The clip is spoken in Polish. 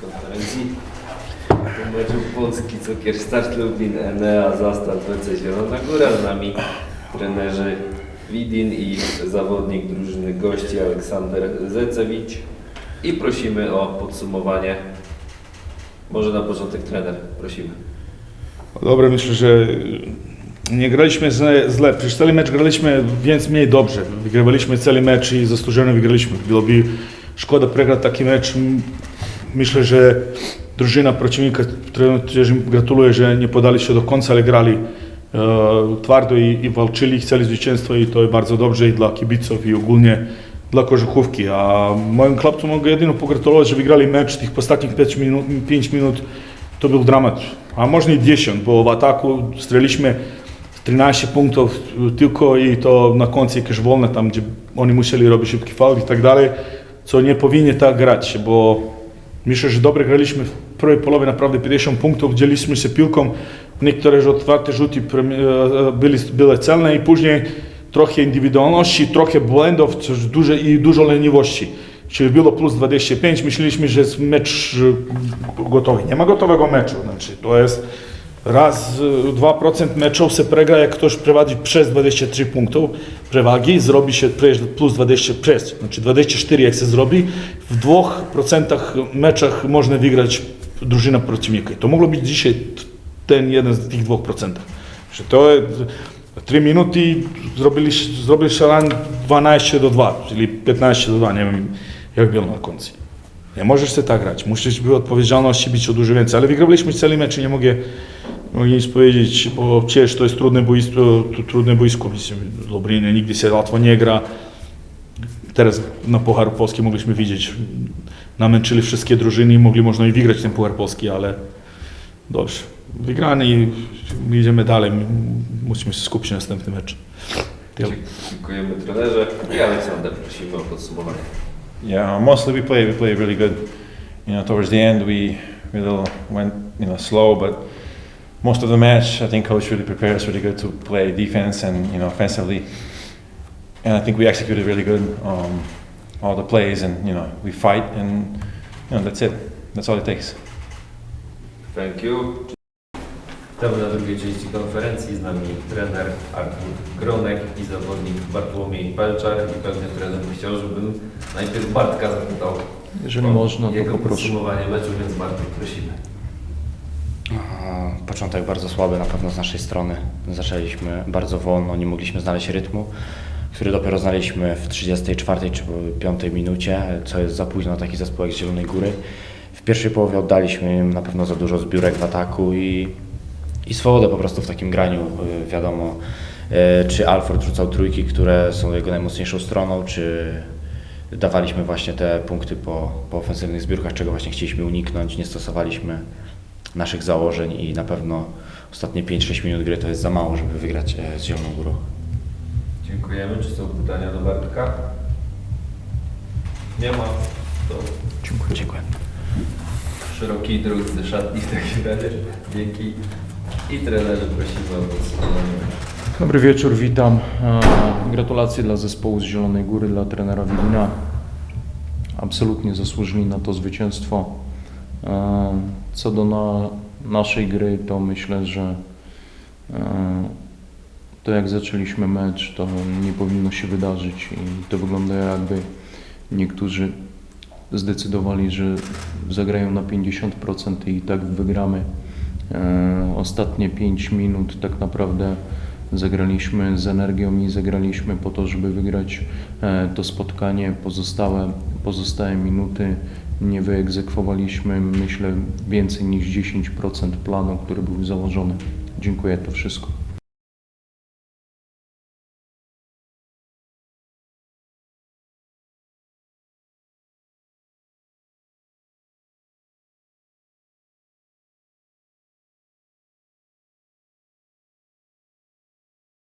konferencji. Po meczu Cukier Start Lublin, Enea, Zastal, PC Zielona Góra. Z nami trenerzy Widin i zawodnik drużyny gości Aleksander Zecewicz. I prosimy o podsumowanie. Może na początek trener, prosimy. Dobra, myślę, że nie graliśmy źle. Przez cały mecz graliśmy więc mniej dobrze. Wygrywaliśmy cały mecz i zasłużenie wygraliśmy. Byłoby szkoda przegrać taki mecz. Myślę, że drużyna przeciwnika, której też gratuluję, że nie podali się do końca, ale grali e, twardo i, i walczyli, chcieli zwycięstwo i to jest bardzo dobrze i dla kibiców i ogólnie dla kożuchówki. A moim chłopcom mogę jedynie pogratulować, że wygrali mecz tych ostatnich 5 minut, 5 minut to był dramat, a może i 10, bo w ataku strzeliliśmy 13 punktów tylko i to na końcu jakieś wolne tam, gdzie oni musieli robić szybki faul i tak dalej, co nie powinni tak grać, bo myślę, że dobrze graliśmy w pierwszej połowie naprawdę 50 punktów, dzieliliśmy się piłką, niektóre otwarte rzuty e, byli, były celne i później trochę indywidualności, trochę błędów duże, i dużo leniwości. Czyli było plus 25, myśleliśmy, że jest mecz e, gotowy. Nie ma gotowego meczu. Znaczy, to jest raz, e, 2% meczów się prega, jak ktoś prowadzi przez 23 punktów przewagi, zrobi się plus 20 przez, znaczy 24 jak się zrobi, w 2% meczach można wygrać drużyna przeciwnika. I to mogło być dzisiaj ten jeden z tych 2%. Że to jest 3 minuty zrobili, zrobili szalan 12 do 2, czyli 15 do 2, nie wiem jak było na końcu. Nie możesz się tak grać, musisz być odpowiedzialności być o dużo więcej, ale wygraliśmy cały mecz i nie mogę, mogę nic powiedzieć, bo przecież to jest trudne boisko, to trudne boisko, mislim, Lublin nigdy się łatwo nie gra. Teraz na Puchar Polski mogliśmy widzieć, namęczyli wszystkie drużyny i mogli można i wygrać ten Puchar Polski, ale dobrze, wygrany i idziemy dalej, musimy się skupić na następnym meczu. Dziękujemy trenerze i Aleksander, prosimy o podsumowanie. Yeah, mostly we played we played really good. You know, towards the end we we little went you know slow, but most of the match I think coach really prepared us really good to play defense and you know offensively. And I think we executed really good um, all the plays and you know we fight and you know that's it. That's all it takes. Thank you. Witamy na drugiej części konferencji. Z nami trener Artur Gronek i zawodnik Bartłomiej Pelczar. I pewnie trener by chciał, żebym najpierw Bartka zapytał Jeżeli o można, to jego poproszę. podsumowanie meczu, więc Bartek prosimy. Początek bardzo słaby na pewno z naszej strony. Zaczęliśmy bardzo wolno, nie mogliśmy znaleźć rytmu, który dopiero znaleźliśmy w 34 czy 5 minucie, co jest za późno taki zespół jak z Zielonej Góry. W pierwszej połowie oddaliśmy im na pewno za dużo zbiórek w ataku i, i swobodę po prostu w takim graniu. Y, Wiadomo, y, czy Alfred rzucał trójki, które są jego najmocniejszą stroną, czy dawaliśmy właśnie te punkty po, po ofensywnych zbiórkach, czego właśnie chcieliśmy uniknąć. Nie stosowaliśmy naszych założeń i na pewno ostatnie 5-6 minut gry to jest za mało, żeby wygrać e, z Zieloną Górą. Dziękujemy. Czy są pytania do Bartka? Nie ma. To Dziękuję. Dziękuję. szerokiej drogi do szatni w takim razie. Dzięki. I trenerze prosimy o podsumowanie. Dobry wieczór, witam. E, Gratulacje dla zespołu z Zielonej Góry, dla trenera Widina. Absolutnie zasłużyli na to zwycięstwo. Co do na, naszej gry, to myślę, że e, to jak zaczęliśmy mecz, to nie powinno się wydarzyć i to wygląda jakby niektórzy zdecydowali, że zagrają na 50% i tak wygramy. E, Ostatnie 5 minut tak naprawdę zagraliśmy z energią i zagraliśmy po to, żeby wygrać e, to spotkanie. Pozostałe, pozostałe minuty nie wyegzekwowaliśmy, myślę, więcej niż 10% planu, który był założony. Dziękuję, to wszystko.